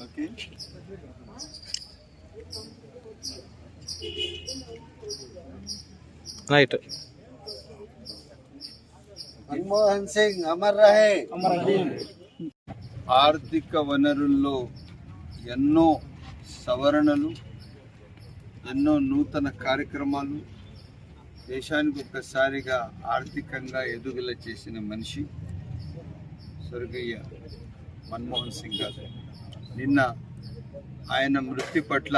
Okay right Manmohan Singh అమర్ రహే. ఆర్థిక వనరుల్లో ఎన్నో సవరణలు ఎన్నో నూతన కార్యక్రమాలు దేశానికి ఒక్కసారిగా ఆర్థికంగా ఎదుగుల చేసిన మనిషి స్వర్గీయ మన్మోహన్ సింగ్ గారు. నిన్న ఆయన మృతి పట్ల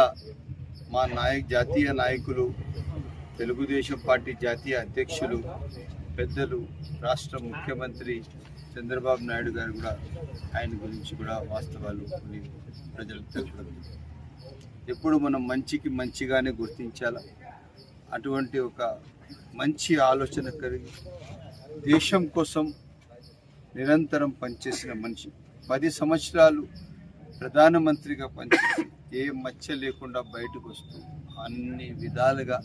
మా నాయక జాతీయ నాయకులు తెలుగుదేశం పార్టీ జాతీయ అధ్యక్షులు పెద్దలు రాష్ట్ర ముఖ్యమంత్రి చంద్రబాబు నాయుడు గారు కూడా ఆయన గురించి కూడా వాస్తవాలు కొన్ని ప్రజలకు తెలపడం ఎప్పుడు మనం మంచికి మంచిగానే గుర్తించాల? అటువంటి ఒక మంచి ఆలోచన కలిగి దేశం కోసం నిరంతరం పనిచేసిన మనిషి. పది సంవత్సరాలు ప్రధానమంత్రిగా పనిచేసి ఏ మచ్చ లేకుండా బయటకు వస్తూ అన్ని విధాలుగా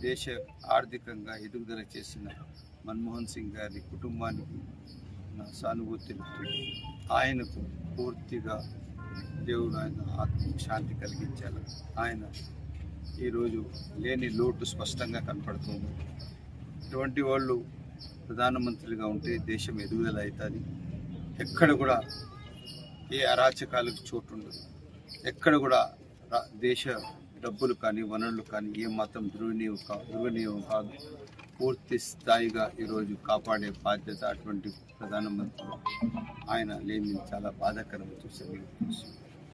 దేశ ఆర్థికంగా ఎదుగుదల చేసిన మన్మోహన్ సింగ్ గారి కుటుంబానికి నా సానుభూతి ఆయనకు పూర్తిగా దేవుడు ఆయన ఆత్మకు శాంతి కలిగించాలి. ఆయన ఈరోజు లేని లోటు స్పష్టంగా కనపడుతుంది. ఇటువంటి వాళ్ళు ప్రధానమంత్రిగా ఉంటే దేశం ఎదుగుదల అవుతుంది. ఎక్కడ కూడా ఏ అరాచకాలకు చోటు ఉండదు ఎక్కడ కూడా రా- దేశ డబ్బులు కానీ వనరులు కానీ ఏ మాత్రం దుర్వినియోగం కా దుర్వినియోగం కాదు. పూర్తి స్థాయిగా ఈరోజు కాపాడే బాధ్యత అటువంటి ప్రధానమంత్రి ఆయన లేని చాలా బాధాకరం చూసే